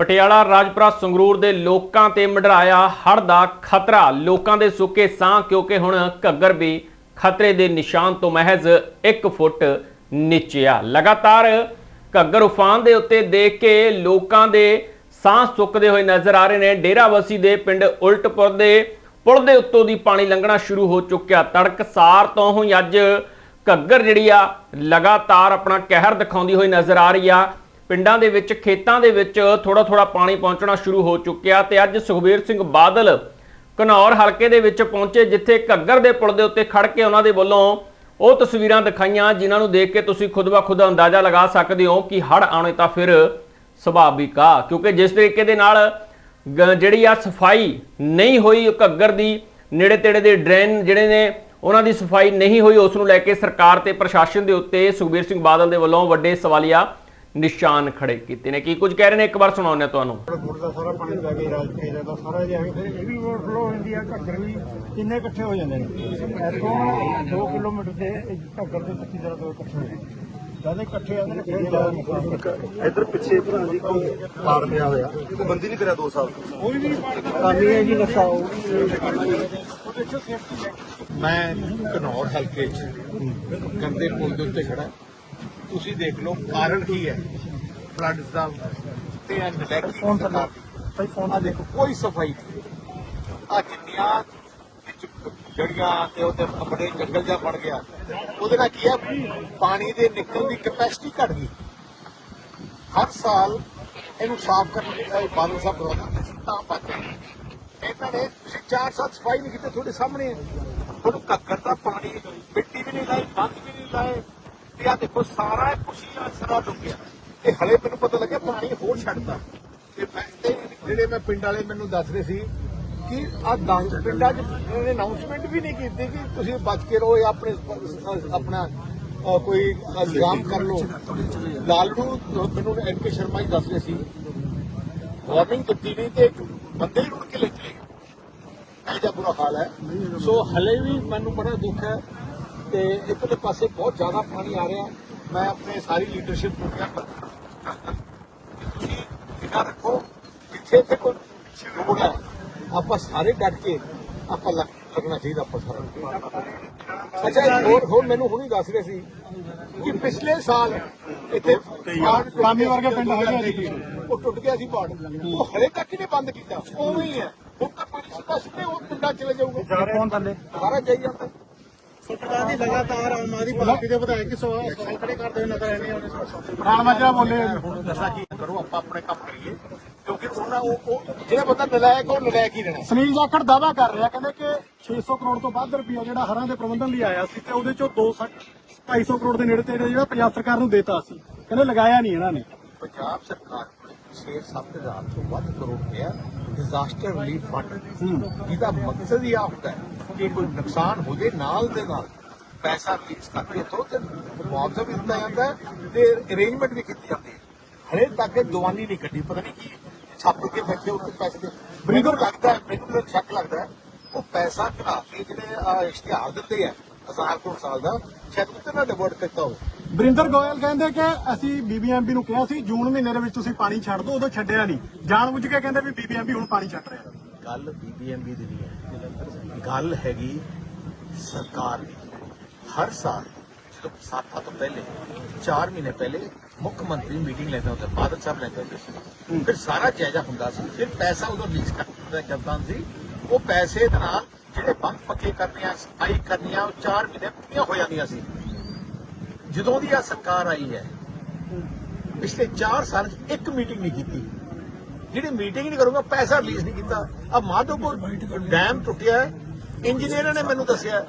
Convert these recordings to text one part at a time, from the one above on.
ਪਟਿਆਲਾ ਰਾਜਪੁਰਾ ਸੰਗਰੂਰ ਦੇ ਲੋਕਾਂ ਤੇ ਮੰਡਰਾਇਆ ਹੜ੍ਹ ਦਾ ਖਤਰਾ। ਲੋਕਾਂ ਦੇ ਸੁੱਕੇ ਸਾਹ ਕਿਉਂਕਿ ਹੁਣ ਘੱਗਰ ਵੀ ਖਤਰੇ ਦੇ ਨਿਸ਼ਾਨ ਤੋਂ ਮਹਿਜ਼ 1 ਫੁੱਟ ਨੀਚੇ ਆ ਲਗਾਤਾਰ ਘੱਗਰ ਉਫਾਨ ਦੇ ਉੱਤੇ ਦੇਖ ਕੇ ਲੋਕਾਂ ਦੇ ਸਾਹ ਸੁੱਕਦੇ ਹੋਏ ਨਜ਼ਰ ਆ ਰਹੇ ਨੇ। ਡੇਰਾਵਸੀ ਦੇ ਪਿੰਡ ਉਲਟਪੁਰ ਦੇ ਪੁਲ ਦੇ ਉੱਤੋਂ ਦੀ ਪਾਣੀ ਲੰਘਣਾ ਸ਼ੁਰੂ ਹੋ ਚੁੱਕਿਆ। ਤੜਕਸਾਰ ਤੋਂ ਹੀ ਅੱਜ ਘੱਗਰ ਜਿਹੜੀ ਆ, ਲਗਾਤਾਰ ਆਪਣਾ ਕਹਿਰ ਦਿਖਾਉਂਦੀ ਹੋਈ ਨਜ਼ਰ ਆ ਰਹੀ ਆ। ਪਿੰਡਾਂ ਦੇ ਵਿੱਚ, ਖੇਤਾਂ ਦੇ ਵਿੱਚ ਥੋੜਾ ਥੋੜਾ ਪਾਣੀ ਪਹੁੰਚਣਾ ਸ਼ੁਰੂ ਹੋ ਚੁੱਕਿਆ ਤੇ ਅੱਜ ਸੁਖਬੀਰ ਸਿੰਘ ਬਾਦਲ ਘਨੌਰ ਹਲਕੇ ਦੇ ਵਿੱਚ ਪਹੁੰਚੇ, ਜਿੱਥੇ ਘੱਗਰ ਦੇ ਪੁਲ ਦੇ ਉੱਤੇ ਖੜ ਕੇ ਉਹਨਾਂ ਦੇ ਵੱਲੋਂ ਉਹ ਤਸਵੀਰਾਂ ਦਿਖਾਈਆਂ, ਜਿਨ੍ਹਾਂ ਨੂੰ ਦੇਖ ਕੇ ਤੁਸੀਂ ਖੁਦ ਬਾ ਖੁਦ ਅੰਦਾਜ਼ਾ ਲਗਾ ਸਕਦੇ ਹੋ ਕਿ ਹੜ ਆਉਣੇ ਤਾਂ ਫਿਰ ਸੁਭਾਵਿਕ ਆ ਕਿਉਂਕਿ ਜਿਸ ਤਰੀਕੇ ਦੇ ਨਾਲ ਗ- ਜਿਹੜੀ ਆ ਸਫ਼ਾਈ ਨਹੀਂ ਹੋਈ ਘੱਗਰ ਦੀ ਨੇੜੇ ਤੇੜੇ ਦੇ ਡਰੇਨ ਜਿਹੜੇ ਨੇ, ਉਹਨਾਂ ਦੀ ਸਫ਼ਾਈ ਨਹੀਂ ਹੋਈ, ਉਸ ਨੂੰ ਲੈ ਕੇ ਸਰਕਾਰ ਤੇ ਪ੍ਰਸ਼ਾਸਨ ਦੇ ਉੱਤੇ ਸੁਖਬੀਰ ਸਿੰਘ ਬਾਦਲ ਦੇ ਵੱਲੋਂ ਵੱਡੇ ਸਵਾਲੀਆ ਨਿਸ਼ਾਨ ਖੜੇ ਕੀਤੇ ਨੇ। ਕੀ ਕੁਝ ਕਹਿ ਰਹੇ ਨੇ? ਇੱਕ ਵਾਰ ਸੁਣਾਉਂਦੇ ਤੁਹਾਨੂੰ। ਗੁੜ ਦਾ ਸਾਰਾ ਪਾਣੀ ਪੈ ਗਿਆ ਰਾਜ ਕੇ ਦਾ ਸਾਰਾ ਜਿਹਾ। ਫਿਰ ਇਹ ਵੀ ਓਵਰਫਲੋ ਹੋ ਜਾਂਦੀ ਆ ਘੱਗਰ ਵੀ ਕਿੰਨੇ ਇਕੱਠੇ ਹੋ ਜਾਂਦੇ ਨੇ? ਇੱਥੋਂ 2 ਕਿਲੋਮੀਟਰ ਦੇ ਇਹ ਘੱਗਰ ਦੇ 25 ਜਰਾ ਤੋਂ ਇਕੱਠੇ ਹੋ ਜਾਂਦੇ ਜਦ ਇਹ ਇਕੱਠੇ ਆਉਂਦੇ ਨੇ ਫਿਰ ਜ਼ਿਆਦਾ ਨੁਕਸਾਨ ਹੁੰਦਾ ਇੱਧਰ ਪਿੱਛੇ ਭਰਾ ਜੀ ਕੋਈ ਪਾੜ ਪਿਆ ਹੋਇਆ ਕੋਈ ਬੰਦੀ ਨਹੀਂ ਕਰਿਆ 2 ਸਾਲ ਕੋਈ ਵੀ ਕਾਨੀ ਹੈ ਜੀ ਨਸ਼ਾ ਉਹ ਵੀ ਉਹਦੇ ਚ ਸੇਫਟੀ ਮੈਂ ਘਨੌਰ ਹਲਕੇ ਚ ਗੰਦੇ ਪੁਲ ਦੇ ਉੱਤੇ ਖੜਾ ਤੁਸੀਂ ਦੇਖ ਲਓ ਕਾਰਨ ਕੀ ਹੈ ਫਲੱਡਸ ਦਾ ਤੇ ਨਲੈਕੀ ਫੋਨ ਤੇ ਲਾ ਭਾਈ ਫੋਨ ਆ ਦੇਖੋ ਕੋਈ ਸਫ਼ਾਈ ਆ ਜਿੰਨੀਆਂ ਵਿੱਚ ਜੜੀਆਂ ਤੇ ਉਹਦੇ ਆਪਣੇ ਜੰਗਲ ਜਿਹਾ ਬਣ ਗਿਆ ਉਹਦੇ ਨਾਲ ਕੀ ਹੈ? ਪਾਣੀ ਦੇ ਨਿਕਲਣ ਦੀ ਕੈਪੈਸਿਟੀ ਘਟ ਗਈ। ਹਰ ਸਾਲ ਇਹਨੂੰ ਸਾਫ਼ ਕਰਨ ਲਈ ਬਾਦਲ ਸਾਹਿਬ ਸੀ ਤਾਂ ਪਾਤੇ ਇਹਨਾਂ ਨੇ ਤੁਸੀਂ ਚਾਰ ਸਾਲ ਸਫ਼ਾਈ ਨਹੀਂ ਕੀਤੀ ਤੁਹਾਡੇ ਸਾਹਮਣੇ। ਹੁਣ ਕੱਕਰ ਦਾ ਪਾਣੀ ਮਿੱਟੀ ਵੀ ਨਹੀਂ ਲਾਈ ਬੰਦ ਵੀ ਨਹੀਂ ਲਾਏ ਤੇ ਆ ਦੇਖੋ ਸਾਰਾ ਕੁਸ਼ੀਆਂ ਸਰਾ ਡੁੱਬਿਆ ਇਹ ਹਲੇ ਮੈਨੂੰ ਪਤਾ ਲੱਗਿਆ ਪਾਣੀ ਹੋਰ ਛੱਡਦਾ ਤੇ ਮੈਂ ਤੇ ਜਿਹੜੇ ਮੈਂ ਪਿੰਡ ਵਾਲੇ ਮੈਨੂੰ ਦੱਸ ਰਹੇ ਸੀ ਕਿ ਆ 10 ਪਿੰਡਾਂ 'ਚ ਇਹਨੇ ਅਨਾਉਂਸਮੈਂਟ ਵੀ ਨਹੀਂ ਕੀਤੀ ਕਿ ਤੁਸੀਂ ਬਚ ਕੇ ਰਹੋ ਜਾਂ ਆਪਣੇ ਆਪਣਾ ਕੋਈ ਇੰਤਜ਼ਾਮ ਕਰ ਲਓ। ਲਾਲੜੂ ਮੈਨੂੰ ਐਨ ਕੇ ਸ਼ਰਮਾ ਹੀ ਦੱਸ ਰਹੇ ਸੀ ਵਾਰਨਿੰਗ ਦਿੱਤੀ ਨਹੀਂ ਤੇ ਇੱਕ ਬੰਦੇ ਹੀ ਰੁੜ ਕੇ ਲੈ ਚਲੇ ਬੁਰਾ ਹਾਲ ਹੈ। ਸੋ ਹਲੇ ਵੀ ਮੈਨੂੰ ਬੜਾ ਦੁੱਖ ਹੈ ਤੇ ਦੇ ਪਾਸੇ ਬਹੁਤ ਜ਼ਿਆਦਾ ਪਾਣੀ ਆ ਰਿਹਾ। ਮੈਂ ਆਪਣੇ ਸਾਰੀ ਲੀਡਰਸ਼ਿਪ ਨੂੰ ਕਿਹਾ ਤੁਸੀਂ ਫਿਕਰ ਰੱਖੋ ਜਿੱਥੇ ਤੇ ਕੋਈ ਲੋੜ ਹੈ। ਆਪਾਂ ਸਾਰੇ ਡਟ ਕੇ ਆਪਾਂ ਲੱਗ- ਲੱਗਣਾ ਚਾਹੀਦਾ ਆਪਾਂ ਸਾਰਾ ਅੱਛਾ ਹੋਰ ਹੋਰ ਮੈਨੂੰ ਹੁਣੀ ਦੱਸ ਰਹੇ ਸੀ ਕਿ ਪਿਛਲੇ ਸਾਲ ਇੱਥੇ ਕਾਮੀ ਵਰਗੇ ਪਿੰਡ ਹੈਗੇ ਜੀ। ਉਹ ਟੁੱਟ ਗਿਆ ਸੀ ਪਾੜ ਉਹ ਹਲੇ ਤੱਕ ਹੀ ਨਹੀਂ ਬੰਦ ਕੀਤਾ। ਉਵੇਂ ਹੀ ਹੈ। ਹੁਣ ਤਾਂ ਪਾਣੀ ਸਿੱਧਾ ਸਿੱਧੇ ਉਹ ਪਿੰਡਾਂ ਚਲੇ ਜਾਊਗਾ। ਫੋਨ ਥੱਲੇ? ਸਾਰਾ ਜਾਈ ਜਾਂਦਾ। ਸਰਕਾਰ ਦੀ ਲਗਾਤਾਰ ਆਮ ਆਦਮੀ ਪਾਰਟੀ ਦੇ ਵਿਧਾਇਕ ਸਵਾਲ ਖੜੇ ਕਰਦੇ ਹੋਏ ਨਜ਼ਰ ਆਏ ਨੇ ਪ੍ਰਧਾਨ ਮੰਤਰੀ ਬੋਲੇ। ਹੁਣ ਦੱਸਾਂ ਕੀ ਕਰੋ ਆਪਾਂ ਆਪਣੇ ਕੰਮ ਕਰੀਏ। ਕਿਉਂਕਿ ਉਹਨਾਂ ਉਹ ਉਹ ਜਿਹੜਾ ਬੰਦਾ ਨਲਾਇਕ ਉਹ ਨਲਾਇਕ ਹੀ ਰਹਿਣਾ। ਸੁਨੀਲ ਜਾਖੜ ਦਾਵਾ ਕਰ ਰਿਹਾ ਕਹਿੰਦੇ ਕਿ 600 ਕਰੋੜ ਤੋਂ ਵੱਧ ਰੁਪਇਆ ਜਿਹੜਾ ਹਰਾਂ ਦੇ ਪ੍ਰਬੰਧਨ ਲਈ ਆਇਆ ਸੀ ਤੇ ਉਹਦੇ ਚੋਂ 200 250 ਕਰੋੜ ਦੇ ਨੇੜੇ ਤੇੜੇ ਜਿਹੜਾ ਪੰਜਾਬ ਸਰਕਾਰ ਨੂੰ ਦੇਤਾ ਸੀ। ਕਹਿੰਦੇ ਲਗਾਇਆ ਨਹੀਂ ਇਹਨਾਂ ਨੇ। ਪੰਜਾਬ ਸਰਕਾਰ ਕੋਲ 6-7 ਹਜ਼ਾਰ ਤੋਂ ਵੱਧ ਕਰੋੜ ਰੁਪਇਆ ਡਿਜ਼ਾਸਟਰ ਰਿਲੀਫ ਫੰਡ ਜਿਹਦਾ ਮਕਸਦ ਹੀ ਆ ਹੁੰਦਾ ਹੈ। ਕਿ ਕੋਈ ਨੁਕਸਾਨ ਹੋ ਜੇ ਨਾਲ ਦੇ ਨਾਲ ਪੈਸਾ ਰਿਲੀਜ਼ ਕਰਕੇ ਤੋਂ ਤੇ ਮੁਆਵਜ਼ਾ ਵੀ ਦਿੱਤਾ ਜਾਂਦਾ ਹੈ ਤੇ ਅਰੇਂਜਮੈਂਟ ਵੀ ਕੀਤੀ ਜਾਂਦੀ ਹੈ। ਹਰੇ ਤੱਕ ਦਵਾਨੀ ਨਹੀਂ ਕੱਢੀ ਪਤਾ ਨਹੀਂ ਕੀ ਛਾਪ ਕੇ ਬੈਠੇ ਉੱਤੇ ਪੈਸੇ ਦੇ। ਮੈਨੂੰ ਲੱਗਦਾ ਹੈ ਮੈਨੂੰ ਤਾਂ ਸ਼ੱਕ ਲੱਗਦਾ ਹੈ ਉਹ ਪੈਸਾ ਕਢਾ ਕੇ ਜਿਹੜੇ ਇਸ਼ਤਿਹਾਰ ਦਿੱਤੇ ਆ ਹਜ਼ਾਰ ਕਰੋੜ ਸਾਲ ਦਾ ਸ਼ਾਇਦ ਉੱਤੇ ਨਾ ਡਿਵਰਟ ਕੀਤਾ ਹੋਵੇ। ਬਰਿੰਦਰ ਗੋਇਲ ਕਹਿੰਦੇ ਕਿ ਅਸੀਂ ਬੀਬੀਐਮਬੀ ਨੂੰ ਕਿਹਾ ਸੀ ਜੂਨ ਮਹੀਨੇ ਦੇ ਵਿੱਚ ਤੁਸੀਂ ਪਾਣੀ ਛੱਡ ਦਿਓ ਉਦੋਂ ਛੱਡਿਆ ਨਹੀਂ। ਜਾਣਬੁੱਝ ਕੇ ਕਹਿੰਦੇ ਵੀ ਬੀਬੀਐਮਬੀ ਹੁਣ ਪਾਣੀ ਛੱਡ ਰਿਹਾ। ਗੱਲ ਬੀਬੀਐਮਬੀ ਦੀ ਨਹੀਂ ਹੈ। ਗੱਲ ਹੈਗੀ ਸਰਕਾਰ ਦੀ। ਹਰ ਸਾਲ ਜਦੋਂ ਸਾਥਾ ਤੋਂ ਪਹਿਲੇ 4 ਮਹੀਨੇ ਪਹਿਲੇ ਮੁੱਖ ਮੰਤਰੀ ਮੀਟਿੰਗ ਲੈਂਦੇ ਹੁੰਦੇ ਬਾਦਲ ਸਾਹਿਬ ਲੈਂਦੇ ਹੁੰਦੇ ਸੀ। ਫਿਰ ਸਾਰਾ ਜਾਇਜ਼ਾ ਹੁੰਦਾ ਸੀ ਫਿਰ ਪੈਸਾ ਉਦੋਂ ਰਿਲੀਜ਼ ਕਰਦਾ ਕਰਦਾ ਸੀ ਉਹ ਪੈਸੇ ਦੇ ਨਾਲ ਜਿਹੜੇ ਬੰਦ ਪੱਕੇ ਕਰਨੀਆਂ ਸਫ਼ਾਈ ਕਰਨੀਆਂ ਉਹ 4 ਮਹੀਨੇ ਪੂਰੀਆਂ ਹੋ ਜਾਂਦੀਆਂ ਸੀ। ਜਦੋਂ ਦੀ ਆ ਸਰਕਾਰ ਆਈ ਹੈ ਪਿਛਲੇ 4 ਸਾਲ 'ਚ ਇੱਕ ਮੀਟਿੰਗ ਨਹੀਂ ਕੀਤੀ। ਜਿਹੜੀ ਮੀਟਿੰਗ ਨਹੀਂ ਕਰੂੰਗਾ ਪੈਸਾ ਰਿਲੀਜ਼ ਨਹੀਂ ਕੀਤਾ। ਆ ਮਾਧੋਪੁਰ ਡੈਮ ਟੁੱਟਿਆ ਹੈ ਇੰਜੀਨੀਅਰਾਂ ਨੇ ਮੈਨੂੰ ਦੱਸਿਆ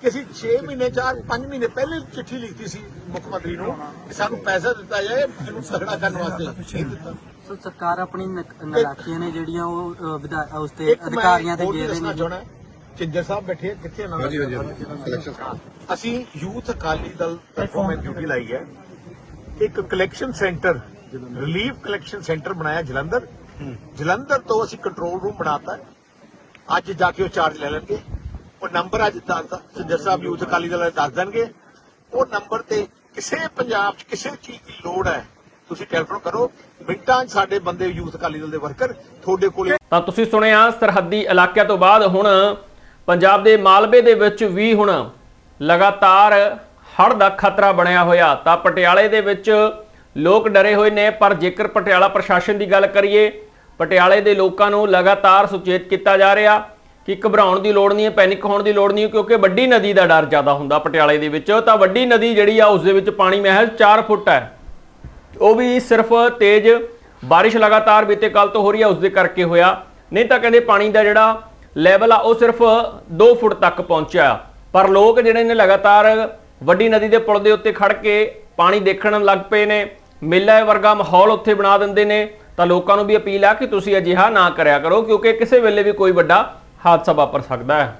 ਕਿ ਅਸੀਂ 6 ਮਹੀਨੇ 4 5 ਮਹੀਨੇ ਪਹਿਲੇ ਚਿੱਠੀ ਲਿਖੀ ਸੀ ਮੁੱਖ ਮੰਤਰੀ ਨੂੰ ਕਿ ਸਾਨੂੰ ਪੈਸਾ ਦਿੱਤਾ ਜਾਏ ਇਹਨੂੰ ਤਗੜਾ ਕਰਨ ਵਾਸਤੇ। ਨਹੀਂ ਦਿੱਤਾ। ਸੋ ਸਰਕਾਰ ਆਪਣੀ ਨਲਾਇਕੀਆਂ ਨੇ ਜਿਹੜੀਆਂ ਉਹ ਉਸ ਤੇ ਅਧਿਕਾਰੀਆਂ ਤੇ ਦੱਸਣਾ ਨੇ। ਚਿੰਦਰ ਸਾਹਿਬ ਬੈਠੇ ਕਿੱਥੇ ਨਾਲ ਅਸੀਂ ਯੂਥ ਅਕਾਲੀ ਦਲ ਤਰਫੋਂ ਮੈਂ ਡਿਊਟੀ ਲਾਈ ਹੈ। ਇੱਕ collection centre relief collection centre ਬਣਾਇਆ ਜਲੰਧਰ। ਜਲੰਧਰ ਤੋਂ ਅਸੀਂ ਕੰਟਰੋਲ ਰੂਮ ਬਣਾਤਾ। ਅੱਜ ਜਾ ਕੇ ਉਹ ਚਾਰਜ ਲੈ ਲੈਣਗੇ। ਉਹ ਨੰਬਰ ਅੱਜ ਦੱਸਦਾ ਸਿੰਦਰ ਸਾਹਿਬ ਯੂਥ ਅਕਾਲੀ ਦਲ ਦੱਸ ਦੇਣਗੇ। ਉਹ ਨੰਬਰ ਤੇ ਕਿਸੇ ਪੰਜਾਬ 'ਚ ਕਿਸੇ ਚੀਜ਼ ਦੀ ਲੋੜ ਹੈ, ਤੁਸੀਂ ਟੈਲੀਫੋਨ ਕਰੋ। ਮਿੰਟਾਂ 'ਚ ਸਾਡੇ ਬੰਦੇ ਯੂਥ ਅਕਾਲੀ ਦਲ ਦੇ ਵਰਕਰ ਤੁਹਾਡੇ ਕੋਲੇ ਤਾਂ ਤੁਸੀਂ ਸੁਣਿਆ ਸਰਹੱਦੀ ਇਲਾਕਿਆਂ ਤੋਂ ਬਾਅਦ ਹੁਣ ਪੰਜਾਬ ਦੇ ਮਾਲਵੇ ਦੇ ਵਿੱਚ ਵੀ ਹੁਣ ਲਗਾਤਾਰ ਹੜ ਦਾ ਖਤਰਾ ਬਣਿਆ ਹੋਇਆ। ਤਾਂ ਪਟਿਆਲੇ ਦੇ ਵਿੱਚ ਲੋਕ ਡਰੇ ਹੋਏ ਨੇ, ਪਰ ਜੇਕਰ ਪਟਿਆਲਾ ਪ੍ਰਸ਼ਾਸਨ ਦੀ ਗੱਲ ਕਰੀਏ, ਪਟਿਆਲੇ ਦੇ ਲੋਕਾਂ ਨੂੰ ਲਗਾਤਾਰ ਸੁਚੇਤ ਕੀਤਾ ਜਾ ਰਿਹਾ। ਕਿ ਘਬਰਾਉਣ ਦੀ ਲੋੜ ਨਹੀਂ ਹੈ, ਪੈਨਿਕ ਹੋਣ ਦੀ ਲੋੜ ਨਹੀਂ ਕਿਉਂਕਿ ਵੱਡੀ ਨਦੀ ਦਾ ਡਰ ਜ਼ਿਆਦਾ ਹੁੰਦਾ ਪਟਿਆਲੇ ਦੇ ਵਿੱਚ। ਤਾਂ ਵੱਡੀ ਨਦੀ ਜਿਹੜੀ ਆ, ਉਸ ਦੇ ਵਿੱਚ ਪਾਣੀ ਮਹਿਜ਼ 4 ਫੁੱਟ ਹੈ। ਉਹ ਵੀ ਸਿਰਫ ਤੇਜ਼ ਬਾਰਿਸ਼ ਲਗਾਤਾਰ ਬੀਤੇ ਕੱਲ ਤੋਂ ਹੋ ਰਹੀ ਹੈ ਉਸ ਦੇ ਕਰਕੇ ਹੋਇਆ। ਨਹੀਂ ਤਾਂ ਕਹਿੰਦੇ ਪਾਣੀ ਦਾ ਜਿਹੜਾ ਲੈਵਲ ਆ, ਉਹ ਸਿਰਫ 2 ਫੁੱਟ ਤੱਕ ਪਹੁੰਚਿਆ। ਪਰ ਲੋਕ ਜਿਹੜੇ ਨੇ ਲਗਾਤਾਰ ਵੱਡੀ ਨਦੀ ਦੇ ਪੁਲ ਦੇ ਉੱਤੇ ਖੜ ਕੇ ਪਾਣੀ ਦੇਖਣ ਲੱਗ ਪਏ ਨੇ। ਮੇਲਾ ਵਰਗਾ ਮਾਹੌਲ ਉੱਥੇ ਬਣਾ ਦਿੰਦੇ ਨੇ। ਤਾਂ ਲੋਕਾਂ ਨੂੰ ਵੀ ਅਪੀਲ ਆ ਕਿ ਤੁਸੀਂ ਅਜਿਹਾ ਨਾ ਕਰਿਆ ਕਰੋ, ਕਿਉਂਕਿ ਕਿਸੇ ਵੇਲੇ ਵੀ ਕੋਈ ਵੱਡਾ ਹਾਦਸਾ ਵਾਪਰ ਸਕਦਾ ਹੈ।